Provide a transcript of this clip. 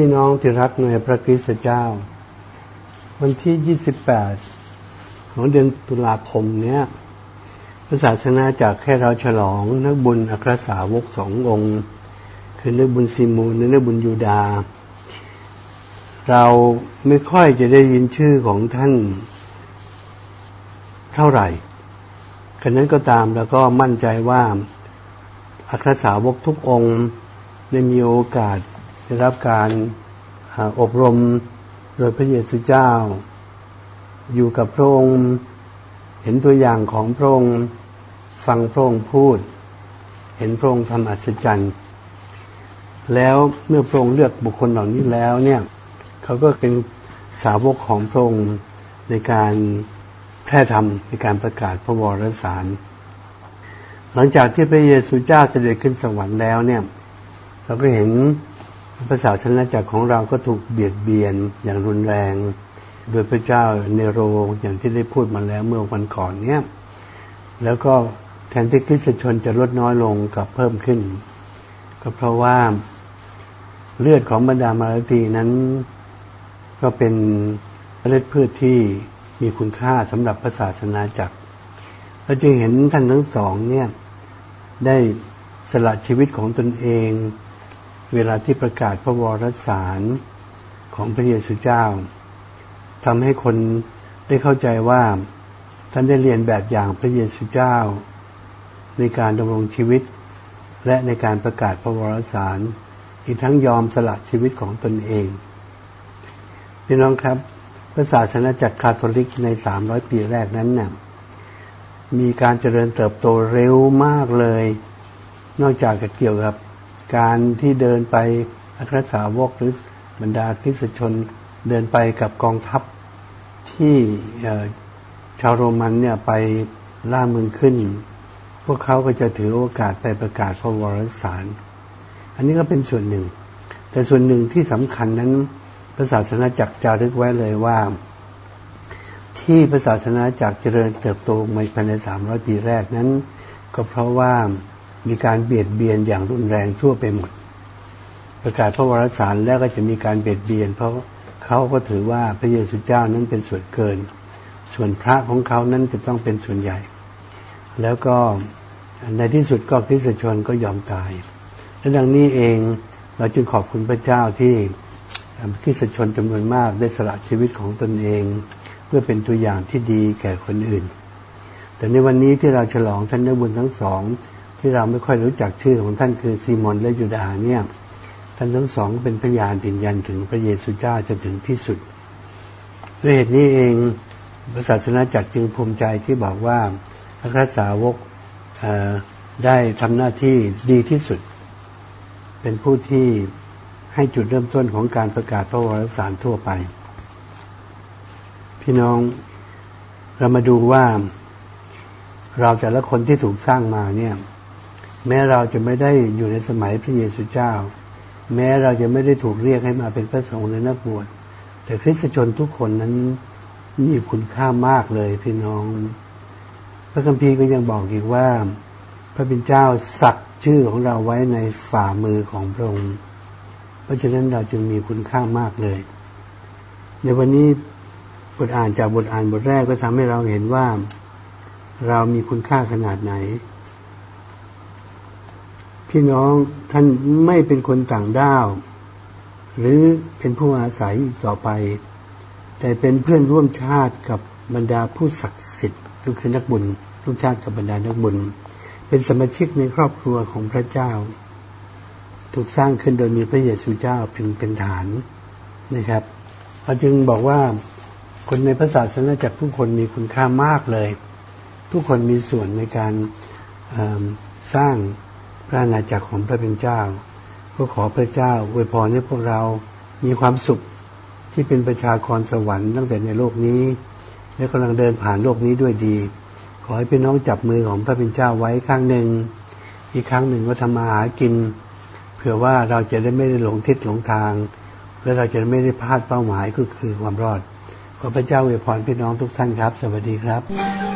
พี่น้องที่รักในพระคริสต์เจ้า วันที่ 28 ของเดือนตุลาคมเนี้ยพระศาสนาจากให้เราฉลองนักบุญอัครสาวกสององค์ คือนักบุญซีมูลและนักบุญยูดา เราไม่ค่อยจะได้ยินชื่อของท่านเท่าไหร่ขณะนั้นก็ตามแล้วก็มั่นใจว่าอัครสาวกทุกองค์ได้มีโอกาส ได้รับการอบรมโดยพระเยซูเจ้า อยู่กับพระองค์เห็นตัวอย่างของพระองค์ฟังพระองค์พูด เห็นพระองค์ทำอัศจรรย์แล้วเมื่อพระองค์เลือกบุคคลเหล่านี้แล้วเนี่ยเขาก็เป็นสาวกของพระองค์ในการแพร่ธรรมในการประกาศพระวรสาร หลังจากที่พระเยซูเจ้าเสด็จขึ้นสวรรค์แล้วเนี่ย เราก็เห็น พระศาสนาจักรของเราก็ถูกเบียดเบียนอย่างรุนแรง โดยพระเจ้าเนโรอย่างที่ได้พูดมาแล้วเมื่อวันก่อนเนี่ยแล้วก็แทนที่คริสตชนจะลดน้อยลงกับเพิ่มขึ้น ก็เพราะว่าเลือดของบรรดามารตีนั้น ก็เป็นเมล็ดพืชที่มีคุณค่าสำหรับพระศาสนาจักรเราจึงเห็นท่านทั้งสองเนี่ยได้สละชีวิตของตนเอง เวลาที่ประกาศพระวรสารของพระเยซูเจ้าทำให้คนได้เข้าใจว่า ท่านได้เรียนแบบอย่างพระเยซูเจ้า ในการดำรงชีวิต และในการประกาศพระวรสาร อีกทั้งยอมสละชีวิตของตนเองพี่น้องครับพระศาสนาจักรคาทอลิกในสามร้อยปีแรกนั้นน่ะมีการเจริญเติบโตเร็วมากเลย นอกจากจะเกี่ยวกับ การที่เดินไปอัครสาวกหรือบรรดาคริสตชนเดินไปกับกองทัพที่ชาวโรมันเนี่ยไปล่าเมืองขึ้น พวกเขาก็จะถือโอกาสไปประกาศพระวรสาร อันนี้ก็เป็นส่วนหนึ่ง แต่ส่วนหนึ่งที่สำคัญนั้นพระศาสนาจักรจารึกไว้เลยว่า ที่พระศาสนาจักรเจริญเติบโตมาภายในสามร้อยปีแรกนั้น ก็เพราะว่า มีการเบียดเบียนอย่างรุนแรงทั่วไปหมด ประกาศพระวรสารแล้วก็จะมีการเบียดเบียน เพราะเขาก็ถือว่าพระเยซูเจ้านั้นเป็นส่วนเกิน ส่วนพระของเขานั้นจะต้องเป็นส่วนใหญ่ แล้วก็ในที่สุดก็คริสตชนก็ยอมตายและดังนี้เองเราจึงขอบคุณพระเจ้าที่คริสตชนจำนวนมากได้สละชีวิตของตนเอง เพื่อเป็นตัวอย่างที่ดีแก่คนอื่น แต่ในวันนี้ที่เราฉลองท่านนักบุญทั้งสอง ที่เราไม่ค่อยรู้จักชื่อของท่านคือซีมอนและยูดาเนี่ยท่านทั้งสองเป็นพยานยืนยันถึงพระเยซูเจ้าจนถึงที่สุดด้วยเหตุนี้เองพระศาสนาจักรจึงภูมิใจที่บอกว่าพระคสาวกได้ทำหน้าที่ดีที่สุด เป็นผู้ที่ให้จุดเริ่มต้นของการประกาศพระวรสารทั่วไป พี่น้องเรามาดูว่า เราแต่ละคนที่ถูกสร้างมาเนี่ย แม้เราจะไม่ได้อยู่ในสมัยพระเยซูเจ้า แม้เราจะไม่ได้ถูกเรียกให้มาเป็นพระสงฆ์ในนักบวชแต่คริสตชนทุกคนนั้นมีคุณค่ามากเลยพี่น้อง พระคัมภีร์ก็ยังบอกอีกว่า พระเป็นเจ้าสักชื่อของเราไว้ในฝ่ามือของพระองค์เพราะฉะนั้นเราจึงมีคุณค่ามากเลย ในวันนี้บทอ่านจากบทอ่านบทแรกก็ทำให้เราเห็นว่า เรามีคุณค่าขนาดไหน พี่น้องท่านไม่เป็นคนต่างด้าว หรือเป็นผู้อาศัยอีกต่อไป แต่เป็นเพื่อนร่วมชาติกับบรรดาผู้ศักดิ์สิทธิ์ก็คือนักบุญร่วมชาติกับบรรดานักบุญ เป็นสมาชิกในครอบครัวของพระเจ้า ถูกสร้างขึ้นโดยมีพระเยซูเจ้าเป็นเป็นฐานนะครับเราจึงบอกว่าคนในพระศาสนาจักรทุกคนมีคุณค่ามากเลย ทุกคนมีส่วนในการสร้าง พระอาณาจักรของพระเป็นเจ้าก็ขอพระเจ้าอวยพรให้พวกเรามีความสุขที่เป็นประชากรสวรรค์ตั้งแต่ในโลกนี้ และกำลังเดินผ่านโลกนี้ด้วยดี ขอให้พี่น้องจับมือของพระเป็นเจ้าไว้ข้างหนึ่ง อีกครั้งหนึ่งก็ทำมาหากิน เผื่อว่าเราจะได้ไม่ได้หลงทิศหลงทาง และเราจะไม่ได้พลาดเป้าหมายก็คือความรอดขอพระเจ้าอวยพรพี่น้องทุกท่านครับ สวัสดีครับ